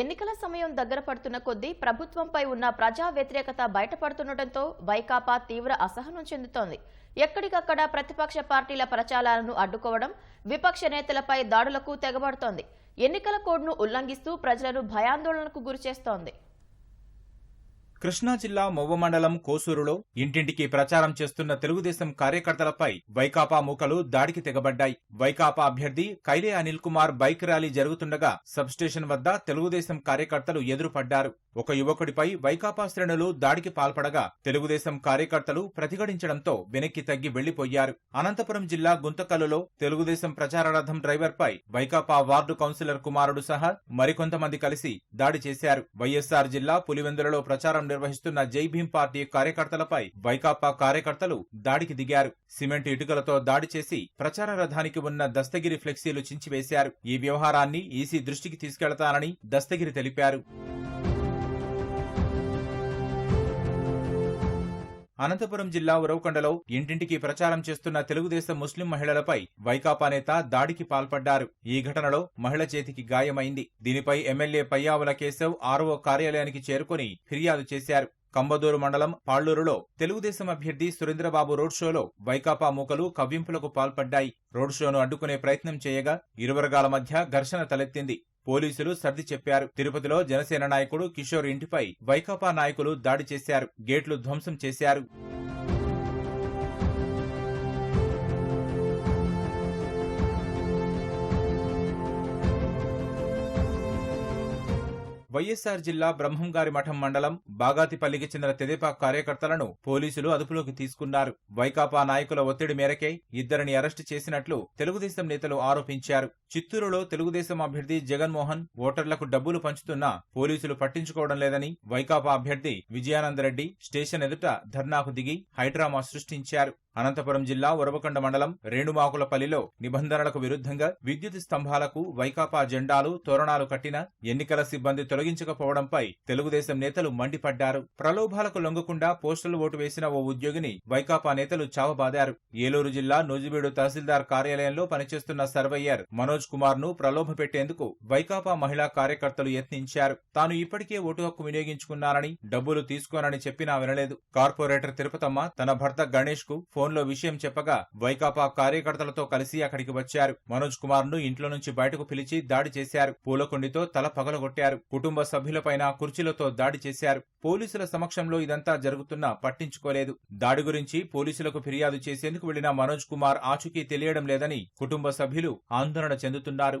ఎన్నికల సమయం దగ్గర పడుతున్న కొద్దీ ప్రభుత్వంపై ఉన్న ప్రజా వ్యతిరేకత బయటపడుతుండటంతో వైకాపా తీవ్ర అసహనం చెందుతోంది. ఎక్కడికక్కడ ప్రతిపక్ష పార్టీల ప్రచారాలను అడ్డుకోవడం విపక్ష నేతలపై దాడులకు తెగబడుతోంది. ఎన్నికల కోడ్ను ఉల్లంఘిస్తూ ప్రజలను భయాందోళనకు గురిచేస్తోంది. కృష్ణా జిల్లా మొవ్వ మండలం కోసూరులో ఇంటింటికి ప్రచారం చేస్తున్న తెలుగుదేశం కార్యకర్తలపై వైకాపా మూకలు దాడికి తెగబడ్డాయి. వైకాపా అభ్యర్థి కైలే అనిల్ కుమార్ బైక్ ర్యాలీ జరుగుతుండగా సబ్స్టేషన్ వద్ద తెలుగుదేశం కార్యకర్తలు ఎదురుపడ్డారు. ఒక యువకుడిపై వైకాపా శ్రేణులు దాడికి పాల్పడగా తెలుగుదేశం కార్యకర్తలు ప్రతిఘటించడంతో వెనక్కి తగ్గి వెళ్ళిపోయారు. అనంతపురం జిల్లా గుంతకల్లులో తెలుగుదేశం ప్రచార రథం డ్రైవర్పై వైకాపా వార్డు కౌన్సిలర్ కుమారుడు సహా మరికొంతమంది కలిసి దాడి చేశారు. వైఎస్సార్ జిల్లా పులివెందులలో ప్రచారం నిర్వహిస్తున్న జై భీం పార్టీ కార్యకర్తలపై వైకాపా కార్యకర్తలు దాడికి దిగారు. సిమెంట్ ఇటుకలతో దాడి చేసి ప్రచార రథానికి ఉన్న దస్తగిరి ఫ్లెక్సీలు చించివేశారు. ఈ వ్యవహారాన్ని ఈసీ దృష్టికి తీసుకెళతానని దస్తగిరి తెలిపారు. అనంతపురం జిల్లా ఉరవకొండలో ఇంటింటికి ప్రచారం చేస్తున్న తెలుగుదేశం ముస్లిం మహిళలపై వైకాపా నేత దాడికి పాల్పడ్డారు. ఈ ఘటనలో మహిళ చేతికి గాయమైంది. దీనిపై ఎమ్మెల్యే పయ్యావుల కేశవ్ ఆర్ఓ కార్యాలయానికి చేరుకుని ఫిర్యాదు చేశారు. కంబదూరు మండలం పాళ్ళూరులో తెలుగుదేశం అభ్యర్థి సురేంద్రబాబు రోడ్ షోలో వైకాపా మూకలు కవ్వింపులకు పాల్పడ్డాయి. రోడ్ షోను అడ్డుకునే ప్రయత్నం చేయగా ఇరువర్గాల మధ్య ఘర్షణ తలెత్తింది. పోలీసులు సర్ది చెప్పారు. తిరుపతిలో జనసేన నాయకుడు కిషోర్ ఇంటిపై వైకాపా నాయకులు దాడి చేశారు. గేట్లు ధ్వంసం చేశారు. వైఎస్సార్ జిల్లా బ్రహ్మంగారి మఠం మండలం బాగాతిపల్లికి చెందిన తెదేపా కార్యకర్తలను పోలీసులు అదుపులోకి తీసుకున్నారు. వైకాపా నాయకుల ఒత్తిడి మేరకే ఇద్దరిని అరెస్టు చేసినట్లు తెలుగుదేశం నేతలు ఆరోపించారు. చిత్తూరులో తెలుగుదేశం అభ్యర్థి జగన్మోహన్ ఓటర్లకు డబ్బులు పంచుతున్నా పోలీసులు పట్టించుకోవడం లేదని వైకాపా అభ్యర్థి విజయానందరెడ్డి స్టేషన్ ఎదుట ధర్నాకు దిగి హైడ్రామా సృష్టించారు. అనంతపురం జిల్లా ఉరవకొండ మండలం రేణుమాకులపల్లిలో నిబంధనలకు విరుద్ధంగా విద్యుత్ స్తంభాలకు వైకాపా జెండాలు తోరణాలు కట్టిన ఎన్నికల సిబ్బంది తొలగించకపోవడంపై తెలుగుదేశం నేతలు మండిపడ్డారు. ప్రలోభాలకు లొంగకుండా పోస్టల్ ఓటు వేసిన ఓ ఉద్యోగిని వైకాపా నేతలు చావబాదారు. ఏలూరు జిల్లా నూజిబీడు తహసీల్దార్ కార్యాలయంలో పనిచేస్తున్న సర్వయ్యర్ మనోజ్ కుమార్ను ప్రలోభ పెట్టేందుకు వైకాపా మహిళా కార్యకర్తలు యత్నించారు. తాను ఇప్పటికే ఓటు హక్కు వినియోగించుకున్నానని డబ్బులు తీసుకోనని చెప్పినా వినలేదు. కార్పొరేటర్ తిరుపతమ్మ తన భర్త గణేష్కు ఫోన్లో విషయం చెప్పగా వైకాపా కార్యకర్తలతో కలిసి అక్కడికి వచ్చారు. మనోజ్ కుమార్ను ఇంట్లో నుంచి బయటకు పిలిచి దాడి చేశారు. పూలకుండితో తల పగలగొట్టారు. కుటుంబ సభ్యులపైన కుర్చీలతో దాడి చేశారు. పోలీసుల సమక్షంలో ఇదంతా జరుగుతున్నా పట్టించుకోలేదు. దాడి గురించి పోలీసులకు ఫిర్యాదు చేసేందుకు వెళ్ళిన మనోజ్ కుమార్ ఆచూకీ తెలియడం లేదని కుటుంబ సభ్యులు ఆందోళన చెందుతున్నారు.